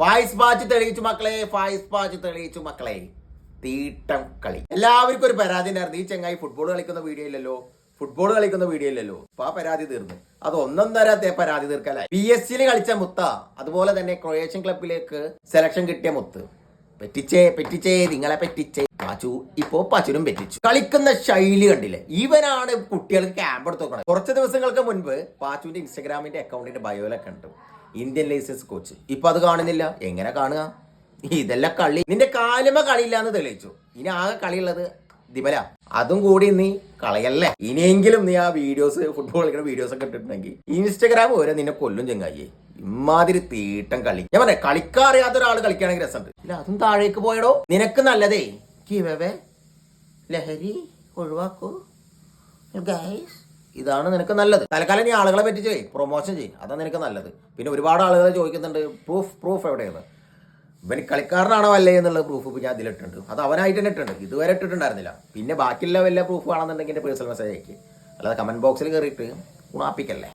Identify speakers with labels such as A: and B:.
A: Fayis patch തെളിയിച്ചു മക്കളെ Fayis patch തെളിയിച്ചു മക്കളെ. തീട്ടം കളി. എല്ലാവർക്കും ഒരു പരാതി ഉണ്ടായിരുന്നു. ഈ ചെങ്ങായി ഫുട്ബോൾ കളിക്കുന്ന വീഡിയോ ഇല്ലല്ലോ. ഫുട്ബോൾ കളിക്കുന്ന വീഡിയോ ഇല്ലല്ലോ. അപ്പൊ ആ പരാതി തീർന്നു. അത് ഒന്നൊന്നര പരാതി തീർക്കലായി പി എസ് സിയിൽ കളിച്ച മുത്ത അതുപോലെ തന്നെ ക്രൊയേഷ്യൻ ക്ലബിലേക്ക് സെലക്ഷൻ കിട്ടിയ മുത്ത്. പെറ്റിച്ചേ പെറ്റിച്ചേ നിങ്ങളെ പെറ്റിച്ചേ. പാച്ചു ഇപ്പോ പാച്ചുരും പെറ്റിച്ചു. കളിക്കുന്ന ശൈലി കണ്ടില്ലേ? ഇവനാണ് കുട്ടികൾക്ക് ക്യാമ്പ് എടുത്ത് നോക്കണം കുറച്ച് ദിവസങ്ങൾക്ക് മുൻപ് പാച്ചുവിന്റെ ഇൻസ്റ്റാഗ്രാമിന്റെ അക്കൗണ്ടിന്റെ ബയോലൊക്കെ ഉണ്ട്. ഇന്ത്യൻ ലൈസൻസ് കോച്ച് ഇപ്പൊ അത് കാണുന്നില്ല. എങ്ങനെ കാണുക? ഇതെല്ലാം കളി. നിന്റെ കാലുമ കളിയില്ല എന്ന് തെളിയിച്ചു. ഇനി ആകെ കളിയുള്ളത് ദിബല. അതും കൂടി നീ കളയല്ലേ? ഇനിയെങ്കിലും നീ ആ വീഡിയോസ് ഫുട്ബോൾ കളിക്കുന്ന വീഡിയോസ് ഒക്കെ ഇട്ടിട്ടുണ്ടെങ്കിൽ ഇൻസ്റ്റഗ്രാം വരെ നിന്നെ കൊല്ലും ചെങ്ങായി ഇമാതിരി തീട്ടം കളി. ഞാൻ പറഞ്ഞ കളിക്കാൻ അറിയാത്ത ഒരാൾ കളിക്കുകയാണെങ്കിൽ രസമുണ്ട്. ഇല്ല അതും താഴേക്ക് പോയടോ. നിനക്ക് നല്ലതേ. കിവവേ ലഹരി ഒഴിവാക്കൂ. ഗൈസ് ഇതാണ് നിനക്ക് നല്ലത്. തൽക്കാലം നീ ആളുകളെ പറ്റി ചെയ്യും പ്രൊമോഷൻ ചെയ്യും. അതാണ് നിനക്ക് നല്ലത്. പിന്നെ ഒരുപാട് ആളുകൾ ചോദിക്കുന്നുണ്ട് പ്രൂഫ് പ്രൂഫ് എവിടെയാണ് ഇവൻ കളിക്കാരനാണോ അല്ലേ എന്നുള്ള പ്രൂഫ് ഇപ്പൊ ഞാൻ അതിലിട്ടുണ്ട് അത് അവനായിട്ട് തന്നെ ഇട്ടുണ്ട് ഇതുവരെ ഇട്ടിട്ടുണ്ടായിരുന്നില്ല. പിന്നെ ബാക്കിയുള്ള വല്ല പ്രൂഫ് ആണെന്നുണ്ടെങ്കിൽ എന്റെ പേഴ്സണൽ മെസ്സേജ് അയക്കും. അല്ലാതെ കമന്റ് ബോക്സിൽ കയറിയിട്ട് ഗുണാപ്പിക്കല്ലേ